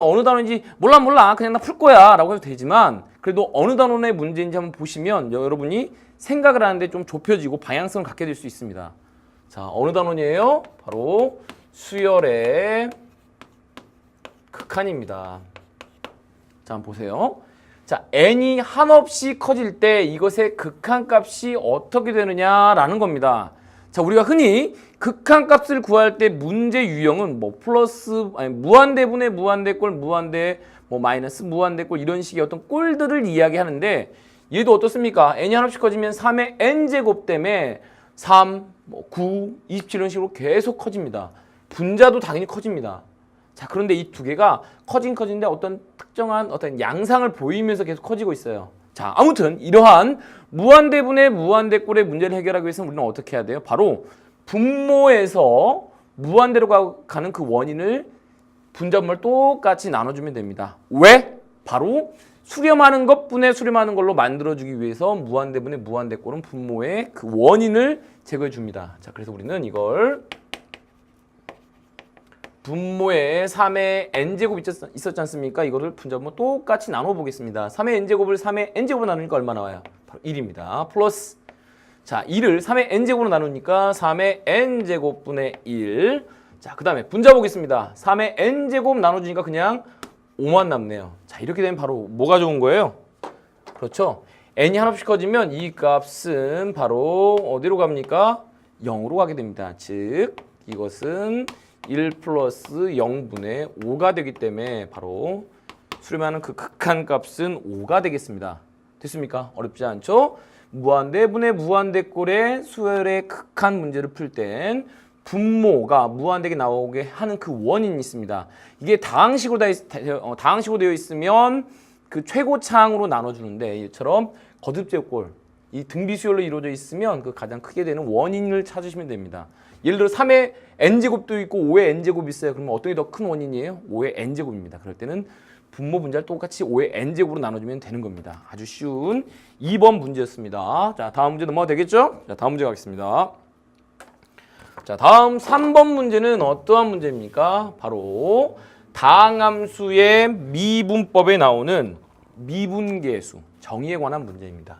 어느 단어인지 몰라 몰라 그냥 나 풀 거야 라고 해도 되지만 그래도 어느 단어의 문제인지 한번 보시면 여러분이 생각을 하는데 좀 좁혀지고 방향성을 갖게 될 수 있습니다. 자 어느 단원이에요? 바로 수열의 극한입니다. 자 한번 보세요. 자 n이 한없이 커질 때 이것의 극한값이 어떻게 되느냐라는 겁니다. 자 우리가 흔히 극한값을 구할 때 문제 유형은 뭐 플러스 아니 무한대분의 무한대꼴 무한대 뭐 마이너스 무한대꼴 이런 식의 어떤 꼴들을 이야기하는데 얘도 어떻습니까? n이 한없이 커지면 3의 n제곱 때문에 3, 뭐 9, 27 이런 식으로 계속 커집니다. 분자도 당연히 커집니다. 자 그런데 이 두 개가 커진 커진데 어떤 특정한 어떤 양상을 보이면서 계속 커지고 있어요. 자 아무튼 이러한 무한대분의 무한대꼴의 문제를 해결하기 위해서는 우리는 어떻게 해야 돼요? 바로 분모에서 무한대로 가- 가는 그 원인을 분자분모를 똑같이 나눠주면 됩니다. 왜? 바로 수렴하는 것분의 수렴하는 걸로 만들어주기 위해서 무한대분의 무한대꼴은 분모의 그 원인을 제거해 줍니다. 자 그래서 우리는 이걸 분모에 3의 n제곱 있었, 있었지 않습니까? 이거를 분자분모 똑같이 나눠 보겠습니다. 3의 n제곱을 3의 n제곱으로 나누니까 얼마 나와요? 바로 1입니다. 플러스 자 2를 3의 n제곱으로 나누니까 3의 n제곱분의 1. 자, 그 다음에 분자 보겠습니다. 3의 n제곱 나눠주니까 그냥 5만 남네요. 자, 이렇게 되면 바로 뭐가 좋은 거예요? 그렇죠. n이 한없이 커지면 이 값은 바로 어디로 갑니까? 0으로 가게 됩니다. 즉 이것은 1 플러스 0분의 5가 되기 때문에 바로 수렴하는 그 극한 값은 5가 되겠습니다. 됐습니까? 어렵지 않죠? 무한대분의 무한대꼴의 수열의 극한 문제를 풀 땐 분모가 무한대게 나오게 하는 그 원인이 있습니다. 이게 다항식으로 다 어, 다항식으로 되어 있으면 그 최고차항으로 나눠주는데 이처럼 거듭제곱골 이 등비수열로 이루어져 있으면 그 가장 크게 되는 원인을 찾으시면 됩니다. 예를 들어 3의 n제곱도 있고 5의 n제곱이 있어요. 그러면 어떤 게 더 큰 원인이에요? 5의 n제곱입니다. 그럴 때는 분모 분자를 똑같이 5의 n제곱으로 나눠주면 되는 겁니다. 아주 쉬운 2번 문제였습니다. 자 다음 문제 넘어가 되겠죠? 자 다음 문제 가겠습니다. 자 다음 3번 문제는 어떠한 문제입니까? 바로 다항함수의 미분법에 나오는 미분계수 정의에 관한 문제입니다.